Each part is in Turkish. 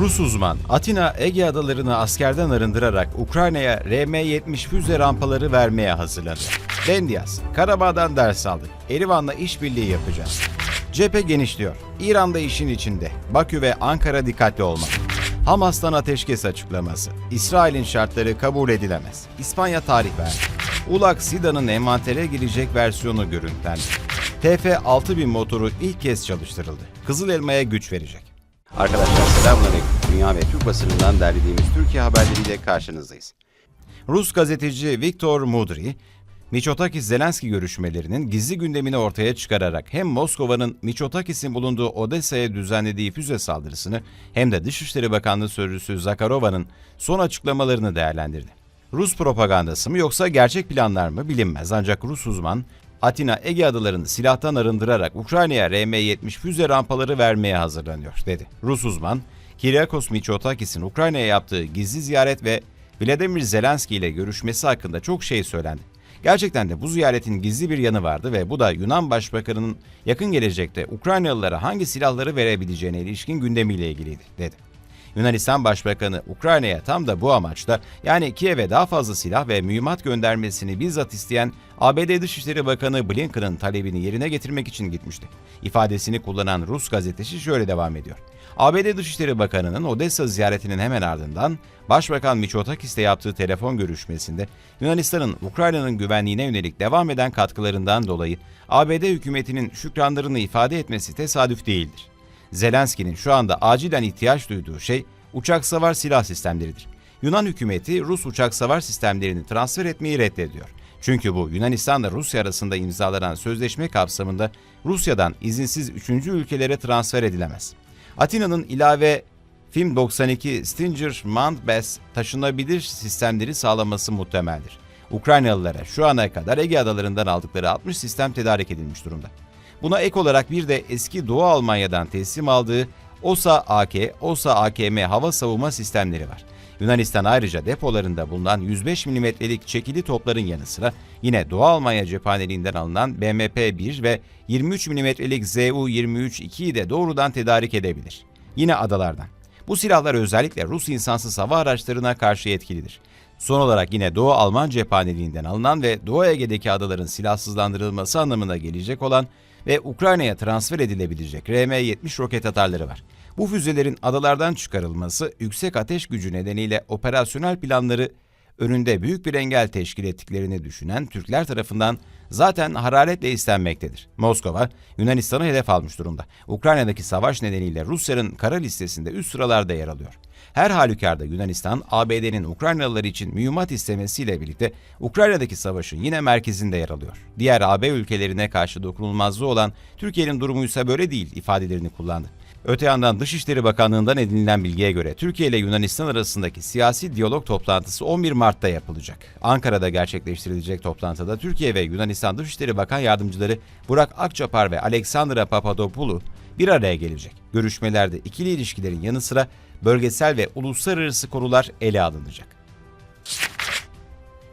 Rus uzman Atina Ege adalarını askerden arındırarak Ukrayna'ya RM-70 füze rampaları vermeye hazırlanıyor. Dendias, Karabağ'dan ders aldık. Erivan'la işbirliği yapacağız. Cephe genişliyor. İran'da işin içinde. Bakü ve Ankara dikkatli olmalı. Hamas'tan ateşkes açıklaması. İsrail'in şartları kabul edilemez. İspanya tarih verdi. Ulak Sida'nın envantere girecek versiyonu görüntülendi. TF6000 motoru ilk kez çalıştırıldı. Kızıl Elma'ya güç verecek. Arkadaşlar selamünaleyküm. Dünya ve Türk basınından derlediğimiz Türkiye haberleriyle karşınızdayız. Rus gazeteci Viktor Mudry, Miçotakis Zelenski görüşmelerinin gizli gündemini ortaya çıkararak hem Moskova'nın Miçotakis'in bulunduğu Odessa'ya düzenlediği füze saldırısını hem de Dışişleri Bakanlığı Sözcüsü Zakarova'nın son açıklamalarını değerlendirdi. Rus propagandası mı yoksa gerçek planlar mı bilinmez ancak Rus uzman Atina Ege adalarını silahtan arındırarak Ukrayna'ya RM-70 füze rampaları vermeye hazırlanıyor dedi. Rus uzman, Kyriakos Mitsotakis'in Ukrayna'ya yaptığı gizli ziyaret ve Vladimir Zelenski ile görüşmesi hakkında çok şey söylendi. Gerçekten de bu ziyaretin gizli bir yanı vardı ve bu da Yunan Başbakanı'nın yakın gelecekte Ukraynalılara hangi silahları verebileceğine ilişkin gündemiyle ilgiliydi, dedi. Yunanistan Başbakanı Ukrayna'ya tam da bu amaçla yani Kiev'e daha fazla silah ve mühimmat göndermesini bizzat isteyen ABD Dışişleri Bakanı Blinken'ın talebini yerine getirmek için gitmişti. İfadesini kullanan Rus gazeteci şöyle devam ediyor. ABD Dışişleri Bakanı'nın Odessa ziyaretinin hemen ardından Başbakan Mitsotakis'le yaptığı telefon görüşmesinde Yunanistan'ın Ukrayna'nın güvenliğine yönelik devam eden katkılarından dolayı ABD hükümetinin şükranlarını ifade etmesi tesadüf değildir. Zelenski'nin şu anda acilen ihtiyaç duyduğu şey uçak savar silah sistemleridir. Yunan hükümeti Rus uçak savar sistemlerini transfer etmeyi reddediyor. Çünkü bu Yunanistan'la Rusya arasında imzalanan sözleşme kapsamında Rusya'dan izinsiz üçüncü ülkelere transfer edilemez. Atina'nın ilave Film 92 Stinger Mount taşınabilir sistemleri sağlaması muhtemeldir. Ukraynalılara şu ana kadar Ege adalarından aldıkları 60 sistem tedarik edilmiş durumda. Buna ek olarak bir de eski Doğu Almanya'dan teslim aldığı OSA-AK, OSA-AKM hava savunma sistemleri var. Yunanistan ayrıca depolarında bulunan 105 milimetrelik çekili topların yanı sıra yine Doğu Almanya cephaneliğinden alınan BMP-1 ve 23 milimetrelik ZU-23-2'yi de doğrudan tedarik edebilir. Yine adalardan. Bu silahlar özellikle Rus insansız hava araçlarına karşı etkilidir. Son olarak yine Doğu Alman cephaneliğinden alınan ve Doğu Ege'deki adaların silahsızlandırılması anlamına gelecek olan ve Ukrayna'ya transfer edilebilecek RM-70 roket atarları var. Bu füzelerin adalardan çıkarılması yüksek ateş gücü nedeniyle operasyonel planları önünde büyük bir engel teşkil ettiklerini düşünen Türkler tarafından zaten hararetle istenmektedir. Moskova, Yunanistan'ı hedef almış durumda. Ukrayna'daki savaş nedeniyle Rusya'nın kara listesinde üst sıralarda yer alıyor. Her halükarda Yunanistan, ABD'nin Ukraynalılar için mühimmat istemesiyle birlikte Ukrayna'daki savaşın yine merkezinde yer alıyor. Diğer AB ülkelerine karşı dokunulmazlığı olan Türkiye'nin durumu ise böyle değil ifadelerini kullandı. Öte yandan Dışişleri Bakanlığı'ndan edinilen bilgiye göre Türkiye ile Yunanistan arasındaki siyasi diyalog toplantısı 11 Mart'ta yapılacak. Ankara'da gerçekleştirilecek toplantıda Türkiye ve Yunanistan Dışişleri Bakan Yardımcıları Burak Akçapar ve Alexandra Papadopoulou bir araya gelecek. Görüşmelerde ikili ilişkilerin yanı sıra bölgesel ve uluslararası konular ele alınacak.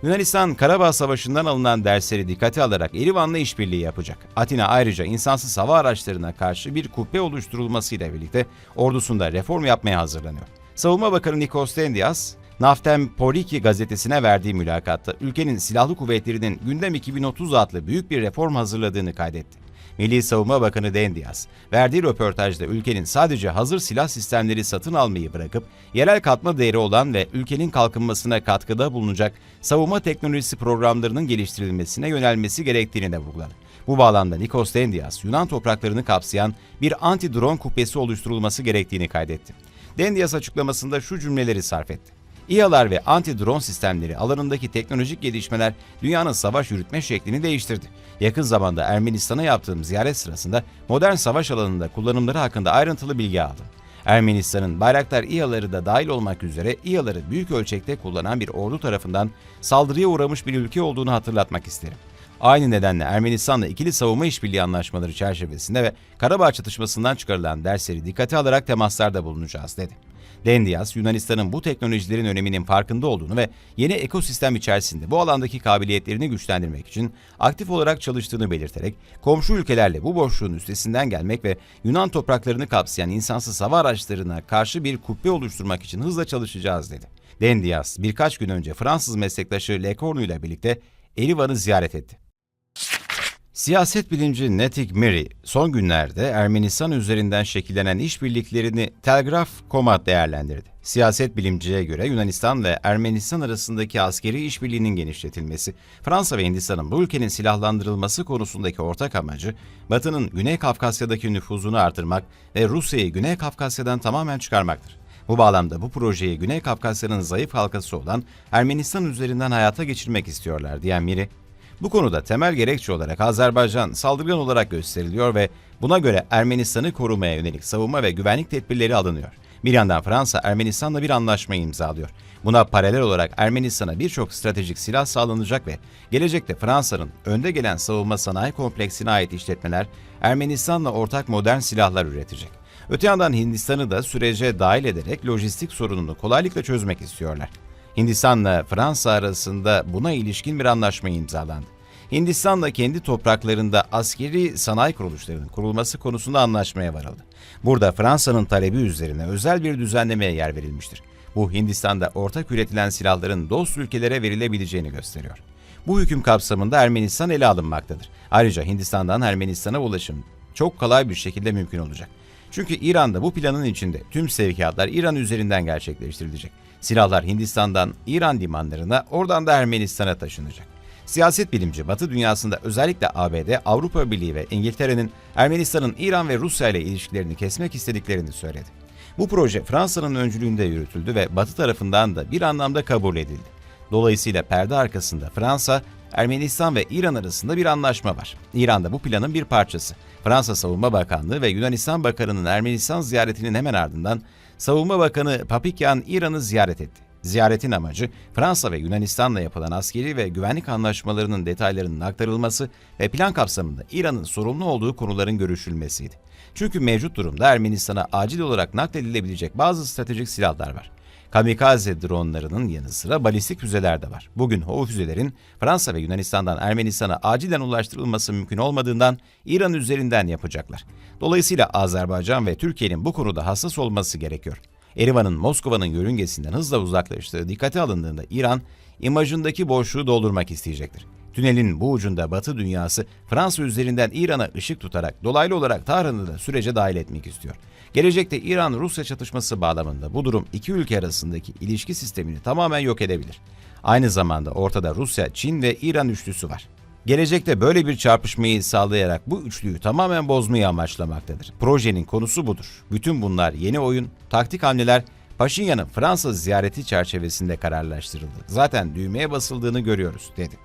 Yunanistan Karabağ Savaşı'ndan alınan dersleri dikkate alarak Erivan'la işbirliği yapacak. Atina ayrıca insansız hava araçlarına karşı bir kubbe oluşturulmasıyla birlikte ordusunda reform yapmaya hazırlanıyor. Savunma Bakanı Nikos Dendias, Naftem Poliki gazetesine verdiği mülakatta ülkenin silahlı kuvvetlerinin Gündem 2030 adlı büyük bir reform hazırladığını kaydetti. Milli Savunma Bakanı Dendias, verdiği röportajda ülkenin sadece hazır silah sistemleri satın almayı bırakıp yerel katma değeri olan ve ülkenin kalkınmasına katkıda bulunacak savunma teknolojisi programlarının geliştirilmesine yönelmesi gerektiğini de vurguladı. Bu bağlamda Nikos Dendias, Yunan topraklarını kapsayan bir anti-drone kubbesi oluşturulması gerektiğini kaydetti. Dendias açıklamasında şu cümleleri sarf etti. İHA'lar ve anti-drone sistemleri alanındaki teknolojik gelişmeler dünyanın savaş yürütme şeklini değiştirdi. Yakın zamanda Ermenistan'a yaptığım ziyaret sırasında modern savaş alanında kullanımları hakkında ayrıntılı bilgi aldım. Ermenistan'ın Bayraktar İHA'ları da dahil olmak üzere İHA'ları büyük ölçekte kullanan bir ordu tarafından saldırıya uğramış bir ülke olduğunu hatırlatmak isterim. Aynı nedenle Ermenistan'la ikili savunma işbirliği anlaşmaları çerçevesinde ve Karabağ çatışmasından çıkarılan dersleri dikkate alarak temaslarda bulunacağız dedi. Dendias, Yunanistan'ın bu teknolojilerin öneminin farkında olduğunu ve yeni ekosistem içerisinde bu alandaki kabiliyetlerini güçlendirmek için aktif olarak çalıştığını belirterek, komşu ülkelerle bu boşluğun üstesinden gelmek ve Yunan topraklarını kapsayan insansız hava araçlarına karşı bir kubbe oluşturmak için hızla çalışacağız dedi. Dendias, birkaç gün önce Fransız meslektaşı Lecornu ile birlikte Erivan'ı ziyaret etti. Siyaset bilimci Netik Miri, son günlerde Ermenistan üzerinden şekillenen işbirliklerini Telgraf.com'a değerlendirdi. Siyaset bilimciye göre Yunanistan ve Ermenistan arasındaki askeri işbirliğinin genişletilmesi, Fransa ve Hindistan'ın bu ülkenin silahlandırılması konusundaki ortak amacı, Batı'nın Güney Kafkasya'daki nüfuzunu artırmak ve Rusya'yı Güney Kafkasya'dan tamamen çıkarmaktır. Bu bağlamda bu projeyi Güney Kafkasya'nın zayıf halkası olan Ermenistan üzerinden hayata geçirmek istiyorlar diyen Miri, bu konuda temel gerekçe olarak Azerbaycan saldırgan olarak gösteriliyor ve buna göre Ermenistan'ı korumaya yönelik savunma ve güvenlik tedbirleri alınıyor. Bir yandan Fransa Ermenistan'la bir anlaşma imzalıyor. Buna paralel olarak Ermenistan'a birçok stratejik silah sağlanacak ve gelecekte Fransa'nın önde gelen savunma sanayi kompleksine ait işletmeler Ermenistan'la ortak modern silahlar üretecek. Öte yandan Hindistan'ı da sürece dahil ederek lojistik sorununu kolaylıkla çözmek istiyorlar. Hindistan'la Fransa arasında buna ilişkin bir anlaşma imzalandı. Hindistan'la kendi topraklarında askeri sanayi kuruluşlarının kurulması konusunda anlaşmaya varıldı. Burada Fransa'nın talebi üzerine özel bir düzenlemeye yer verilmiştir. Bu Hindistan'da ortak üretilen silahların dost ülkelere verilebileceğini gösteriyor. Bu hüküm kapsamında Ermenistan ele alınmaktadır. Ayrıca Hindistan'dan Ermenistan'a ulaşım çok kolay bir şekilde mümkün olacak. Çünkü İran'da bu planın içinde tüm sevkiyatlar İran üzerinden gerçekleştirilecek. Silahlar Hindistan'dan İran limanlarına, oradan da Ermenistan'a taşınacak. Siyaset bilimci Batı dünyasında özellikle ABD, Avrupa Birliği ve İngiltere'nin Ermenistan'ın İran ve Rusya ile ilişkilerini kesmek istediklerini söyledi. Bu proje Fransa'nın öncülüğünde yürütüldü ve Batı tarafından da bir anlamda kabul edildi. Dolayısıyla perde arkasında Fransa, Ermenistan ve İran arasında bir anlaşma var. İran da bu planın bir parçası. Fransa Savunma Bakanlığı ve Yunanistan Bakanı'nın Ermenistan ziyaretinin hemen ardından Savunma Bakanı Papikyan İran'ı ziyaret etti. Ziyaretin amacı Fransa ve Yunanistan'la yapılan askeri ve güvenlik anlaşmalarının detaylarının aktarılması ve plan kapsamında İran'ın sorumlu olduğu konuların görüşülmesiydi. Çünkü mevcut durumda Ermenistan'a acil olarak nakledilebilecek bazı stratejik silahlar var. Kamikaze dronlarının yanı sıra balistik füzeler de var. Bugün o füzelerin Fransa ve Yunanistan'dan Ermenistan'a acilen ulaştırılması mümkün olmadığından İran üzerinden yapacaklar. Dolayısıyla Azerbaycan ve Türkiye'nin bu konuda hassas olması gerekiyor. Erivan'ın Moskova'nın yörüngesinden hızla uzaklaştığı dikkate alındığında İran, imajındaki boşluğu doldurmak isteyecektir. Tünelin bu ucunda Batı dünyası Fransa üzerinden İran'a ışık tutarak dolaylı olarak Tahran'ı da sürece dahil etmek istiyor. Gelecekte İran-Rusya çatışması bağlamında bu durum iki ülke arasındaki ilişki sistemini tamamen yok edebilir. Aynı zamanda ortada Rusya, Çin ve İran üçlüsü var. Gelecekte böyle bir çarpışmayı sağlayarak bu üçlüyü tamamen bozmayı amaçlamaktadır. Projenin konusu budur. Bütün bunlar yeni oyun, taktik hamleler, Paşinyan'ın Fransa ziyareti çerçevesinde kararlaştırıldı. Zaten düğmeye basıldığını görüyoruz, dedi.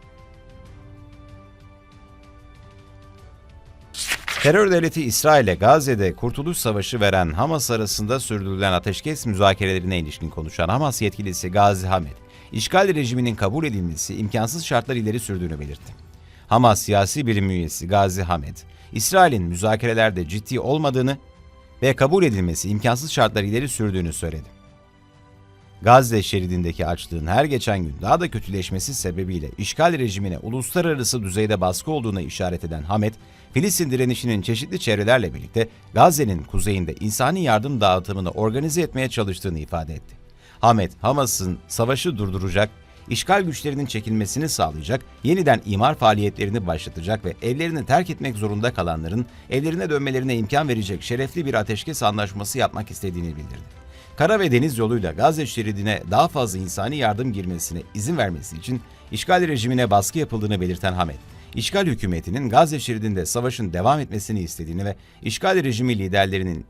Terör devleti İsrail'e Gazze'de Kurtuluş Savaşı veren Hamas arasında sürdürülen ateşkes müzakerelerine ilişkin konuşan Hamas yetkilisi Gazi Hamed, işgal rejiminin kabul edilmesi imkansız şartlar ileri sürdüğünü belirtti. Hamas siyasi birim üyesi Gazi Hamed, İsrail'in müzakerelerde ciddi olmadığını ve kabul edilmesi imkansız şartlar ileri sürdüğünü söyledi. Gazze şeridindeki açlığın her geçen gün daha da kötüleşmesi sebebiyle işgal rejimine uluslararası düzeyde baskı olduğuna işaret eden Hamed, Filistin direnişinin çeşitli çevrelerle birlikte Gazze'nin kuzeyinde insani yardım dağıtımını organize etmeye çalıştığını ifade etti. Hamed, Hamas'ın savaşı durduracak, işgal güçlerinin çekilmesini sağlayacak, yeniden imar faaliyetlerini başlatacak ve evlerini terk etmek zorunda kalanların evlerine dönmelerine imkan verecek şerefli bir ateşkes anlaşması yapmak istediğini bildirdi. Kara ve deniz yoluyla Gazze şeridine daha fazla insani yardım girmesine izin vermesi için işgal rejimine baskı yapıldığını belirten Hamed, işgal hükümetinin Gazze şeridinde savaşın devam etmesini istediğini ve işgal rejimi liderlerinin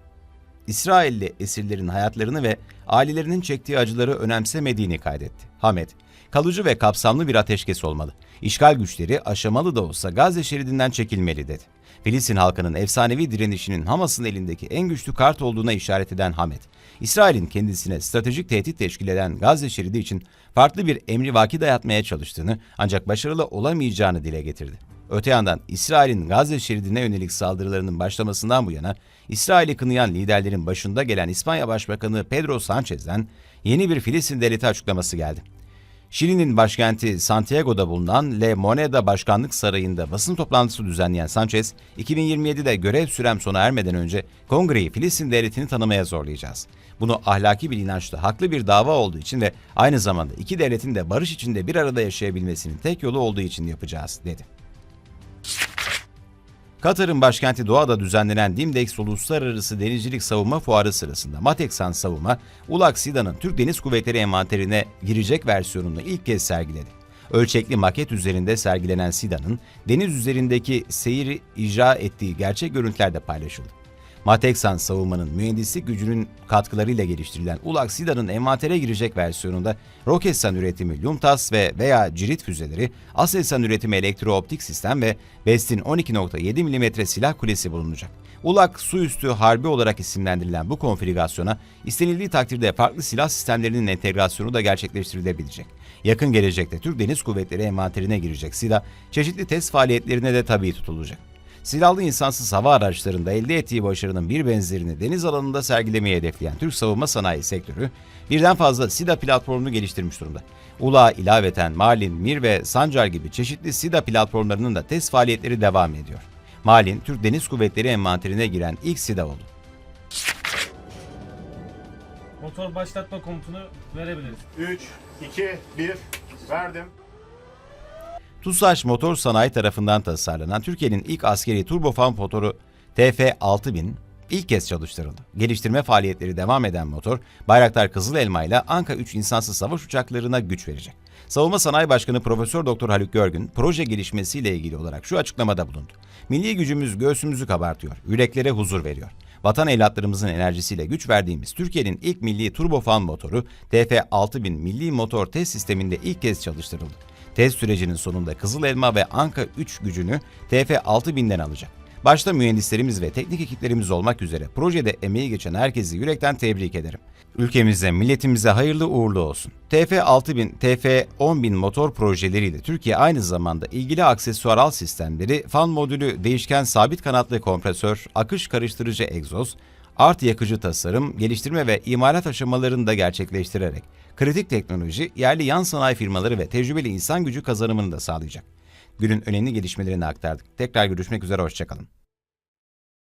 İsrailli esirlerin hayatlarını ve ailelerinin çektiği acıları önemsemediğini kaydetti. Hamed, kalıcı ve kapsamlı bir ateşkes olmalı. İşgal güçleri aşamalı da olsa Gazze şeridinden çekilmeli dedi. Filistin halkının efsanevi direnişinin Hamas'ın elindeki en güçlü kart olduğuna işaret eden Hamed, İsrail'in kendisine stratejik tehdit teşkil eden Gazze şeridi için farklı bir emri vaki dayatmaya çalıştığını ancak başarılı olamayacağını dile getirdi. Öte yandan İsrail'in Gazze şeridine yönelik saldırılarının başlamasından bu yana İsrail'i kınayan liderlerin başında gelen İspanya Başbakanı Pedro Sanchez'den yeni bir Filistin devleti açıklaması geldi. Şili'nin başkenti Santiago'da bulunan Le Moneda Başkanlık Sarayı'nda basın toplantısı düzenleyen Sanchez, 2027'de görev sürem sona ermeden önce Kongre'yi Filistin devletini tanımaya zorlayacağız. Bunu ahlaki bir inançla haklı bir dava olduğu için ve aynı zamanda iki devletin de barış içinde bir arada yaşayabilmesinin tek yolu olduğu için yapacağız, dedi. Katar'ın başkenti Doha'da düzenlenen Dimdex Uluslararası Denizcilik Savunma Fuarı sırasında Mateksan Savunma, Ulak Sida'nın Türk Deniz Kuvvetleri envanterine girecek versiyonunu ilk kez sergiledi. Ölçekli maket üzerinde sergilenen Sida'nın deniz üzerindeki seyri icra ettiği gerçek görüntülerde paylaşıldı. Mateksan savunmanın mühendislik gücünün katkılarıyla geliştirilen Ulak Sida'nın envantere girecek versiyonunda Roketsan üretimi Lumtas ve veya Cirit füzeleri, Aselsan üretimi elektrooptik sistem ve Best'in 12.7 mm silah kulesi bulunacak. Ulak su üstü harbi olarak isimlendirilen bu konfigürasyona istenildiği takdirde farklı silah sistemlerinin entegrasyonu da gerçekleştirilebilecek. Yakın gelecekte Türk Deniz Kuvvetleri envanterine girecek SİDA, çeşitli test faaliyetlerine de tabi tutulacak. Silahlı insansız hava araçlarında elde ettiği başarının bir benzerini deniz alanında sergilemeyi hedefleyen Türk savunma sanayi sektörü birden fazla SİDA platformunu geliştirmiş durumda. Ula ilaveten Malin, Mir ve Sancar gibi çeşitli SİDA platformlarının da test faaliyetleri devam ediyor. Malin, Türk Deniz Kuvvetleri envanterine giren ilk SİDA oldu. Motor başlatma komutunu verebiliriz. 3, 2, 1, verdim. TUSAŞ Motor Sanayi tarafından tasarlanan Türkiye'nin ilk askeri turbofan motoru TF6000 ilk kez çalıştırıldı. Geliştirme faaliyetleri devam eden motor, Bayraktar Kızıl Elma ile Anka 3 insansız savaş uçaklarına güç verecek. Savunma Sanayi Başkanı Profesör Doktor Haluk Görgün, proje gelişmesiyle ilgili olarak şu açıklamada bulundu. Milli gücümüz göğsümüzü kabartıyor, yüreklere huzur veriyor. Vatan evlatlarımızın enerjisiyle güç verdiğimiz Türkiye'nin ilk milli turbofan motoru TF6000 milli motor test sisteminde ilk kez çalıştırıldı. Test sürecinin sonunda Kızıl Elma ve Anka 3 gücünü TF6000'den alacak. Başta mühendislerimiz ve teknik ekiplerimiz olmak üzere projede emeği geçen herkesi yürekten tebrik ederim. Ülkemize, milletimize hayırlı uğurlu olsun. TF6000, TF10000 motor projeleriyle Türkiye aynı zamanda ilgili aksesuaral sistemleri, fan modülü, değişken sabit kanatlı kompresör, akış karıştırıcı egzoz, art yakıcı tasarım, geliştirme ve imalat aşamalarını da gerçekleştirerek kritik teknoloji, yerli yan sanayi firmaları ve tecrübeli insan gücü kazanımını da sağlayacak. Günün önemli gelişmelerini aktardık. Tekrar görüşmek üzere, hoşçakalın.